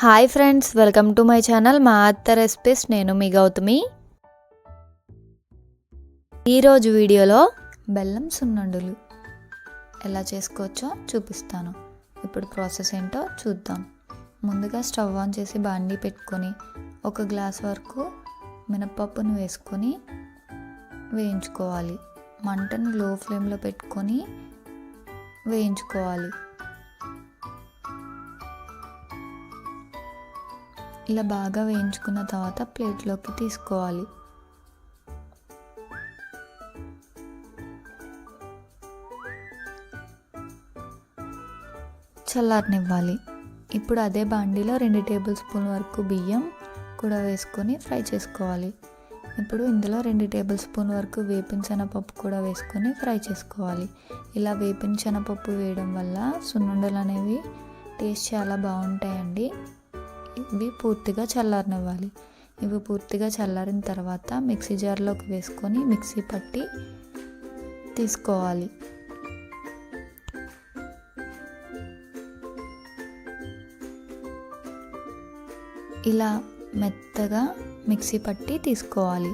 Hi friends welcome to my channel. మా అత్త recipes నేను మీ గౌతమి. ఈరోజు వీడియోలో బెల్లం సున్నుండలు. ఎలా చేసుకోవచ్చో చూపిస్తాను. ఇప్పుడు ప్రాసెస్ ఏంటో చూద్దాం. ముందుగా స్టవ్ ఆన్ చేసి బాండీ పెట్టుకొని ఒక గ్లాస్ వరకు మినపప్పును వేసుకొని వేయించుకోవాలి. మంటను లో ఫ్లేమ్లో పెట్టుకొని వేయించుకోవాలి. ఇలా బాగా వేయించుకున్న తర్వాత ప్లేట్లోకి తీసుకోవాలి. చల్లారనివ్వాలి. ఇప్పుడు అదే బాండీలో రెండు టేబుల్ స్పూన్ వరకు బియ్యం కూడా వేసుకొని ఫ్రై చేసుకోవాలి. ఇప్పుడు ఇందులో రెండు టేబుల్ స్పూన్ వరకు వేపిన శనగపప్పు కూడా వేసుకొని ఫ్రై చేసుకోవాలి. ఇలా వేపిన శనగపప్పు వేయడం వల్ల సున్నుండలు అనేవి టేస్ట్ చాలా బాగుంటాయండి. ఇవి పూర్తిగా చల్లారనివ్వాలి. ఇవి పూర్తిగా చల్లారిన తర్వాత మిక్సీ జార్లోకి వేసుకొని మిక్సీ పట్టి తీసుకోవాలి. ఇలా మెత్తగా మిక్సీ పట్టి తీసుకోవాలి.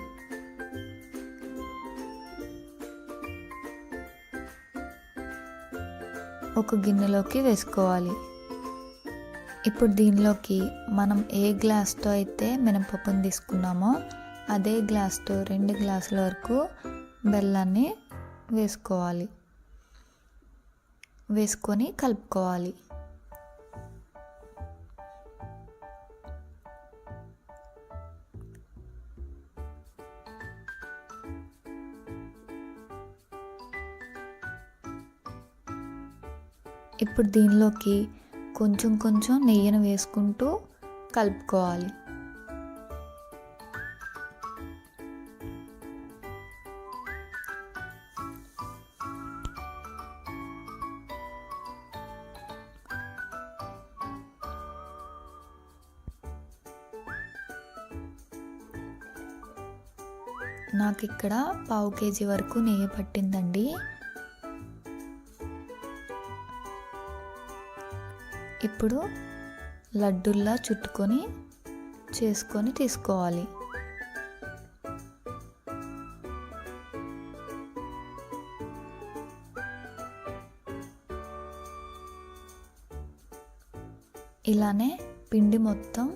ఒక గిన్నెలోకి వేసుకోవాలి. ఇప్పుడు దీనిలోకి మనం ఏ గ్లాస్తో అయితే మినపప్పును తీసుకున్నామో అదే గ్లాస్తో రెండు గ్లాసుల వరకు బెల్లాన్ని వేసుకోవాలి. వేసుకొని కలుపుకోవాలి. ఇప్పుడు దీనిలోకి కొంచెం కొంచెం నెయ్యిని వేసుకుంటూ కలుపుకోవాలి. నాకు ఇక్కడ పావు కేజీ వరకు నెయ్యి పట్టిందండి. ఇప్పుడు లడ్డుల్లా చుట్టుకొని చేసుకొని తీసుకోవాలి. ఇలానే పిండి మొత్తం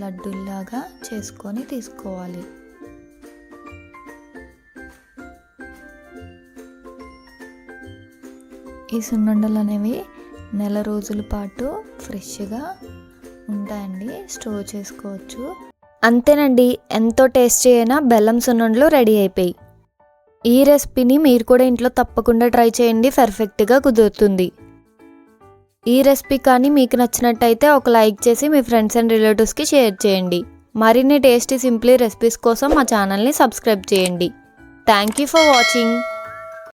లడ్డుల్లాగా చేసుకొని తీసుకోవాలి. ఈ సున్నుండలు అనేవి నెల రోజుల పాటు ఫ్రెష్గా ఉంటాయండి స్టోర్ చేసుకోవచ్చు. అంతేనండి ఎంతో టేస్టీ అయినా బెల్లం సున్నుండలు రెడీ అయిపోయి. ఈ రెసిపీని మీరు కూడా ఇంట్లో తప్పకుండా ట్రై చేయండి పర్ఫెక్ట్గా కుదురుతుంది. ఈ రెసిపీ కానీ మీకు నచ్చినట్టయితే ఒక లైక్ చేసి మీ ఫ్రెండ్స్ అండ్ రిలేటివ్స్కి షేర్ చేయండి. మరిన్ని టేస్టీ సింప్లీ రెసిపీస్ కోసం మా ఛానల్ని సబ్స్క్రైబ్ చేయండి. Thank you for watching.